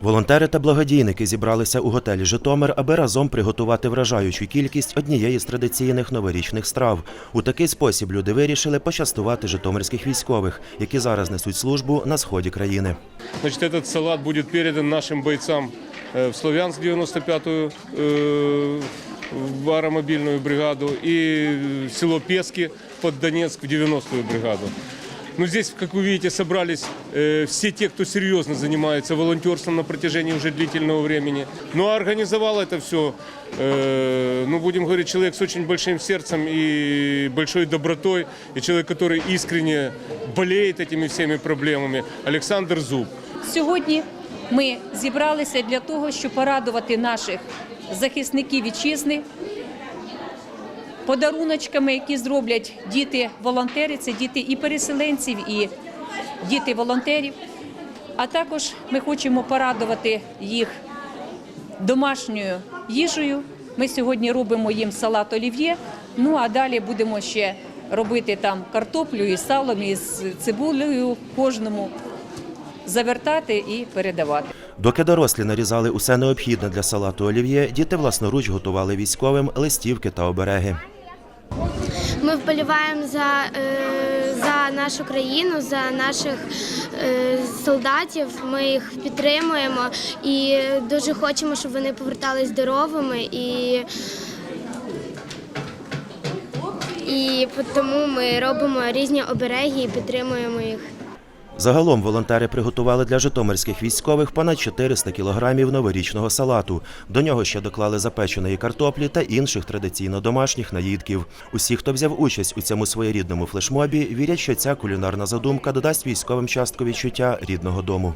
Волонтери та благодійники зібралися у готелі Житомир, аби разом приготувати вражаючу кількість однієї з традиційних новорічних страв. У такий спосіб люди вирішили почастувати житомирських військових, які зараз несуть службу на сході країни. Значит, этот салат будет передан нашим бойцам э, в Славянск 95-ю э, в аэромобильную бригаду и в село Пески под Донецк в 90-ю бригаду. Ну, здесь, как вы видите, собрались э, все те, кто серьезно занимается волонтерством на протяжении уже длительного времени. Ну, а организовал это все, э, ну, будем говорить, человек с очень большим сердцем и большой добротой, и человек, который искренне болеет этими всеми проблемами, Александр Зуб. Сьогодні ми зібралися для того, щоб порадувати наших захисників вітчизни подаруночками, які зроблять діти-волонтери, це діти і переселенців, і діти волонтерів. А також ми хочемо порадувати їх домашньою їжею. Ми сьогодні робимо їм салат олів'є. Ну а далі будемо ще робити там картоплю і салом, і з цибулею кожному завертати і передавати. Доки дорослі нарізали усе необхідне для салату олів'є, діти власноруч готували військовим листівки та обереги. Ми вболіваємо за, е, за нашу країну, за наших е, солдатів. Ми їх підтримуємо і дуже хочемо, щоб вони повертались здоровими. І, і тому ми робимо різні обереги і підтримуємо їх. Загалом волонтери приготували для житомирських військових понад 400 кілограмів новорічного салату. До нього ще доклали запеченої картоплі та інших традиційно домашніх наїдків. Усі, хто взяв участь у цьому своєрідному флешмобі, вірять, що ця кулінарна задумка додасть військовим частку відчуття рідного дому.